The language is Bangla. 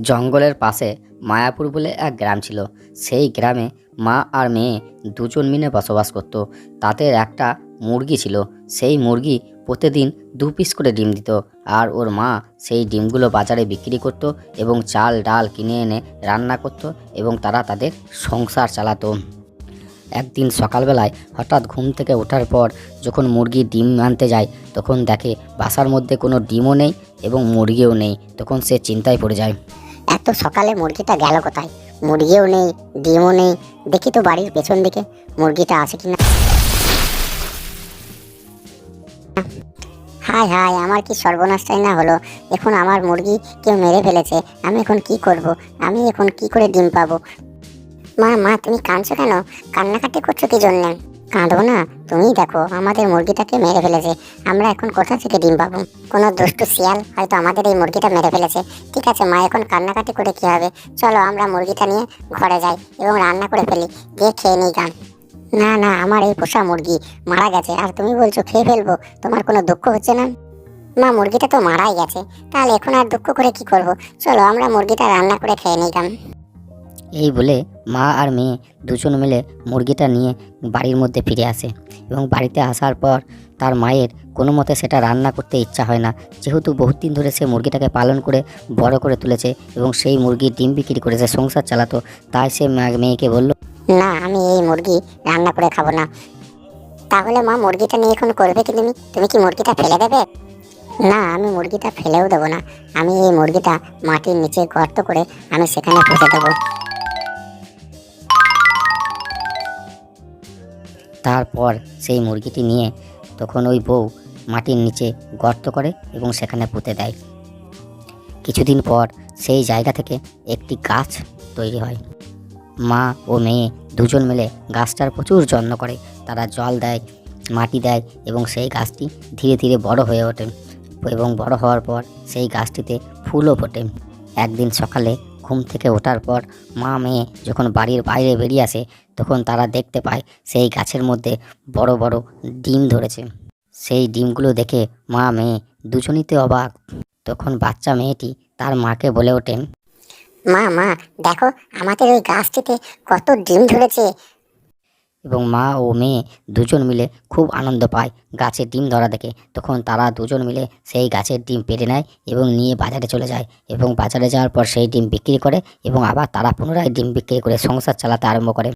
জঙ্গলের পাশে মায়াপুর বলে এক গ্রাম ছিল। সেই গ্রামে মা আর মেয়ে দুজন মিলে বসবাস করত। তাদের একটা মুরগি ছিল। সেই মুরগি প্রতিদিন দু পিস করে ডিম দিত। আর ওর মা সেই ডিমগুলো বাজারে বিক্রি করত এবং চাল, ডাল কিনে এনে রান্না করত এবং তারা তাদের সংসার চালাতো। একদিন সকালবেলায় হঠাৎ ঘুম থেকে ওঠার পর যখন মুরগি ডিম আনতে যায়, তখন দেখে বাসার মধ্যে কোনো ডিমও নেই এবং মুরগিও নেই। তখন সে চিন্তায় পড়ে যায়। এত সকালে মুরগিটা গেল কোথায়? মুরগিও নেই, ডিমও নেই। দেখি তো বাড়ির পেছন দিকে মুরগিটা আছে কিনা হাই হাই আমার কি সর্বনাশটাই না হলো? এখন আমার মুরগি কেউ মেরে ফেলেছে, আমি এখন কি করব? আমি এখন কি করে ডিম পাবো? মা মা, তুমি কাঁদছো কেন? কান্নাকাটি করছ কি জন্য? কাঁদবো না। তুমি দেখো, আমাদের মুরগিটাকে মেরে ফেলেছে। আমরা এখন কোথা থেকে ডিম পাবো? কোনো দুষ্টু শিয়াল হয়তো আমাদের এই মুরগিটা মেরে ফেলেছে। ঠিক আছে, মা, এখন কান্নাকাটি করে কি হবে? চলো, আমরা মুরগিটা নিয়ে ঘরে যাই এবং রান্না করে ফেলি। দিয়ে খেয়ে নিই গান না না, আমার এই পোষা মুরগি মারা গেছে। আর তুমি বলছো খেয়ে ফেলব? তোমার কোনো দুঃখ হচ্ছে না? মা, মুরগিটা তো মারাই গেছে। তাহলে এখন আর দুঃখ করে কি করব? চলো, আমরা মুরগিটা রান্না করে খেয়ে গান এই বলে মা আর মেয়ে দুজন মিলে মুরগিটা নিয়ে বাড়ির মধ্যে ফিরে আসে এবং বাড়িতে আসার পর তার মায়ের কোনো মতে সেটা রান্না করতে ইচ্ছা হয় না। যেহেতু বহুত দিন ধরে সে মুরগিটাকে পালন করে বড় করে তুলেছে এবং সেই মুরগির ডিম বিক্রি করে সে সংসার চালাতো, তাই সে মেয়েকে বলল, না, আমি এই মুরগি রান্না করে খাব না। তাহলে মা মুরগিটা নিয়ে এখন করবে কি তুমি? তুমি কি মুরগিটা ফেলে দেবে? না, আমি মুরগিটা ফেলেও দেবো না। আমি এই মুরগিটা মাটির নিচে গর্ত করে আমি সেখানে পুঁতে দেবো। তারপর সেই মুরগিটি নিয়ে তখন ওই বউ মাটির নিচে গর্ত করে এবং সেখানে পুঁতে দেয়। কিছুদিন পর সেই জায়গা থেকে একটি গাছ তৈরি হয়। মা ও মেয়ে দুজন মিলে গাছটার প্রচুর যত্ন করে। তারা জল দেয়, মাটি দেয় এবং সেই গাছটি ধীরে ধীরে বড় হয়ে ওঠে এবং বড় হওয়ার পর সেই গাছটিতে ফুলও ফোটে। একদিন সকালে ঘুম থেকে ওঠার পর মা মেয়ে যখন বাড়ির বাইরে বেরিয়ে আসে, তখন তারা দেখতে পায় সেই গাছের মধ্যে বড় বড় ডিম ধরেছে। সেই ডিমগুলো দেখে মা মেয়ে দুজনিতে অবাক। তখন বাচ্চা মেয়েটি তার মাকে বলে ওঠেন মা মা, দেখো আমাদের ওই গাছটিতে কত ডিম ধরেছে। এবং মা ও মেয়ে দুজন মিলে খুব আনন্দ পায় গাছের ডিম ধরা দেখে। তখন তারা দুজন মিলে সেই গাছের ডিম পেড়ে নেয় এবং নিয়ে বাজারে চলে যায় এবং বাজারে যাওয়ার পর সেই ডিম বিক্রি করে এবং আবার তারা পুনরায় ডিম বিক্রি করে সংসার চালাতে আরম্ভ করে।